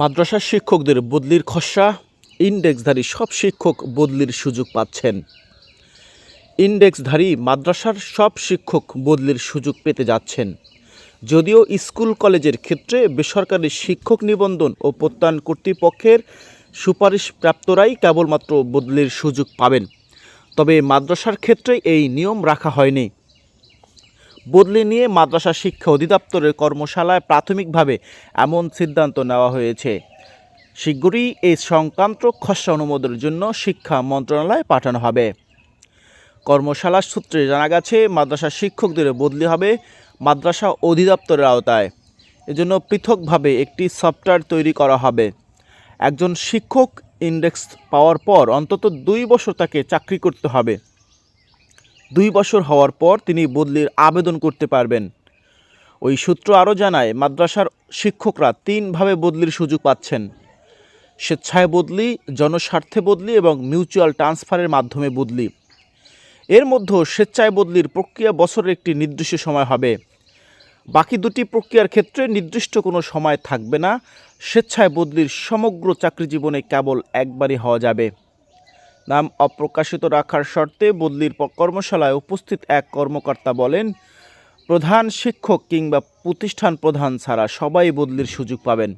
মাদ্রাসার শিক্ষকদের বদলির খসড়া, ইন্ডেক্সধারী সব শিক্ষক বদলির সুযোগ পাচ্ছেন। ইন্ডেক্সধারী মাদ্রাসার সব শিক্ষক বদলির সুযোগ পেতে যাচ্ছেন। যদিও স্কুল কলেজের ক্ষেত্রে বেসরকারি শিক্ষক নিবন্ধন ও প্রত্যয়ন কর্তৃপক্ষের সুপারিশ প্রাপ্তরাই কেবলমাত্র বদলির সুযোগ পাবেন। তবে মাদ্রাসার ক্ষেত্রে এই নিয়ম রাখা হয়নি। বদলি নিয়ে মাদ্রাসা শিক্ষা অধিদপ্তরের কর্মশালায় প্রাথমিকভাবে এমন সিদ্ধান্ত নেওয়া হয়েছে। শীঘ্রই এই সংক্রান্ত খসড়া অনুমোদনের জন্য শিক্ষা মন্ত্রণালয়ে পাঠানো হবে। কর্মশালার সূত্রে জানা গেছে, মাদ্রাসা শিক্ষকদের বদলি হবে মাদ্রাসা অধিদপ্তরের আওতায়। এজন্য পৃথকভাবে একটি সফটওয়্যার তৈরি করা হবে। একজন শিক্ষক ইন্ডেক্স পাওয়ার পর অন্তত দুই বছর তাকে চাকরি করতে হবে। দুই বছর হওয়ার পর তিনি বদলির আবেদন করতে পারবেন। ওই সূত্র আরও জানায়, মাদ্রাসার শিক্ষকরা তিনভাবে বদলির সুযোগ পাচ্ছেন। স্বেচ্ছায় বদলি, জনস্বার্থে বদলি এবং মিউচুয়াল ট্রান্সফারের মাধ্যমে বদলি। এর মধ্যে স্বেচ্ছায় বদলির প্রক্রিয়া বছরের একটি নির্দিষ্ট সময় হবে। বাকি দুটি প্রক্রিয়ার ক্ষেত্রে নির্দিষ্ট কোনো সময় থাকবে না। স্বেচ্ছায় বদলির সমগ্র চাকরি জীবনে কেবল একবারই হওয়া যাবে। নাম অপ্রকাশিত রাখার শর্তে বদলির কর্মশালায় উপস্থিত এক কর্মকর্তা বলেন, প্রধান শিক্ষক কিংবা প্রতিষ্ঠান প্রধান ছাড়া সবাই বদলির সুযোগ পাবেন।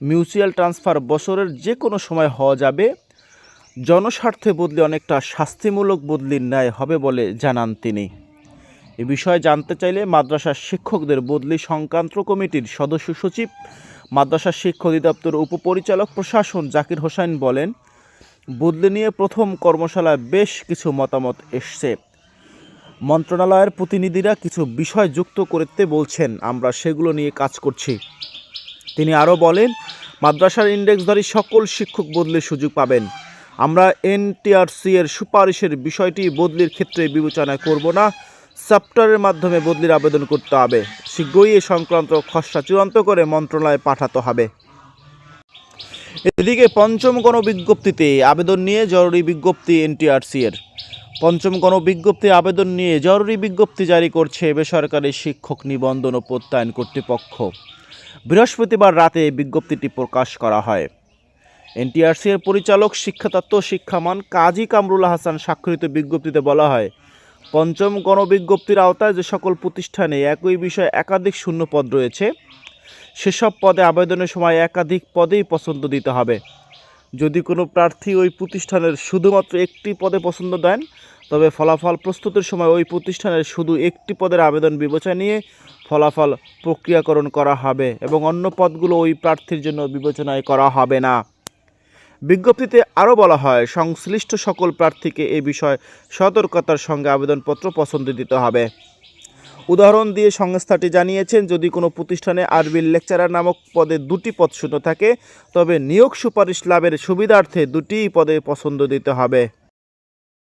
মিউচুয়াল ট্রান্সফার বছরের যে কোনো সময় হওয়া যাবে। জনস্বার্থে বদলি অনেকটা শাস্তিমূলক বদলির ন্যায় হবে বলে জানান তিনি। এ বিষয়ে জানতে চাইলে মাদ্রাসার শিক্ষকদের বদলি সংক্রান্ত কমিটির সদস্য সচিব মাদ্রাসা শিক্ষা অধিদপ্তর উপপরিচালক প্রশাসন জাকির হোসেন বলেন বদলি নিয়ে প্রথম কর্মশালায় বেশ কিছু মতামত এসছে। মন্ত্রণালয়ের প্রতিনিধিরা কিছু বিষয় যুক্ত করতে বলছেন, আমরা সেগুলো নিয়ে কাজ করছি। তিনি আরও বলেন, মাদ্রাসার ইন্ডেক্সধারী সকল শিক্ষক বদলির সুযোগ পাবেন। আমরা এনটিআরসি এর সুপারিশের বিষয়টি বদলির ক্ষেত্রে বিবেচনা করব না সফটওয়্যারের মাধ্যমে বদলির আবেদন করতে হবে। শীঘ্রই এ সংক্রান্ত খসড়া চূড়ান্ত করে মন্ত্রণালয়ে পাঠাতে হবে। এদিকে পঞ্চম গণবিজ্ঞপ্তিতে আবেদন নিয়ে জরুরি বিজ্ঞপ্তি এনটিআরসি এর পঞ্চম গণবিজ্ঞপ্তি আবেদন নিয়ে জরুরি বিজ্ঞপ্তি জারি করছে বেসরকারি শিক্ষক নিবন্ধন ও প্রত্যয়ন কর্তৃপক্ষ। বৃহস্পতিবার রাতে বিজ্ঞপ্তিটি প্রকাশ করা হয়। এনটিআরসি এর পরিচালক, শিক্ষাতত্ত্ব শিক্ষামান কাজী কামরুল হাসান স্বাক্ষরিত বিজ্ঞপ্তিতে বলা হয়, পঞ্চম গণবিজ্ঞপ্তির আওতায় যে সকল প্রতিষ্ঠানে একই বিষয়ে একাধিক শূন্য পদ রয়েছে সেসব পদে আবেদনের সময় একাধিক পদেই পছন্দ দিতে হবে। যদি কোনো প্রার্থী ওই প্রতিষ্ঠানের শুধুমাত্র একটি পদে পছন্দ দেন, তবে ফলাফল প্রস্তুতের সময় ওই প্রতিষ্ঠানের শুধু একটি পদের আবেদন বিবেচনা নিয়ে ফলাফল প্রক্রিয়াকরণ করা হবে এবং অন্য পদগুলো ওই প্রার্থীর জন্য বিবেচনায় করা হবে না। বিজ্ঞপ্তিতে আরও বলা হয়, সংশ্লিষ্ট সকল প্রার্থীকে এ বিষয়ে সতর্কতার সঙ্গে আবেদনপত্র পছন্দ দিতে হবে। উদাহরণ দিয়ে সংস্থাটি জানিয়েছেন, যদি কোনো প্রতিষ্ঠানে আরবির লেকচারার নামক পদে দুটি পদ শূন্য থাকে, তবে নিয়োগ সুপারিশ লাভের সুবিধার্থে দুটি পদে পছন্দ দিতে হবে।